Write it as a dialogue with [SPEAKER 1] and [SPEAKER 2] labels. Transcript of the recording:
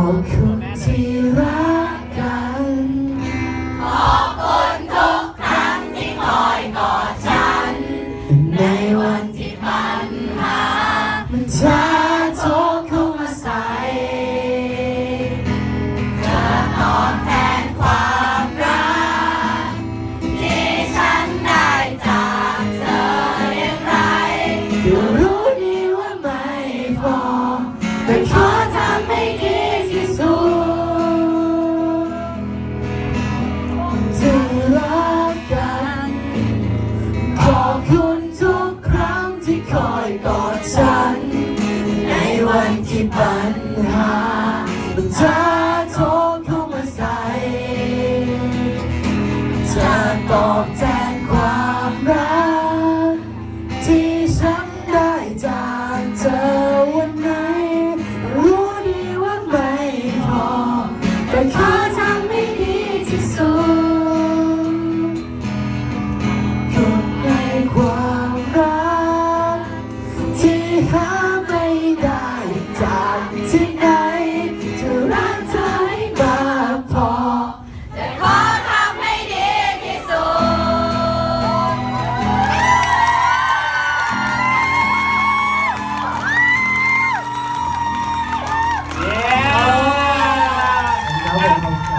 [SPEAKER 1] อบคุณที่รักกัน ขอ
[SPEAKER 2] บุญทุกครั้งที่คอยกอด
[SPEAKER 1] ฉัน ในวันที่ปัญหา มันจะโทรเข้ามาใส่จะตอบแทนความรัก
[SPEAKER 2] ที่ฉันได้จากเธออย่างไร
[SPEAKER 1] ก็รู้ดีว่าไม่พอแต่ขอ ที่ปัญหามันจะโทรเข้ามาใส่จะตอบแทนความรัก ที่ฉันได้จากเธอวันไหน รู้ดีว่าไม่พอแต่ขอ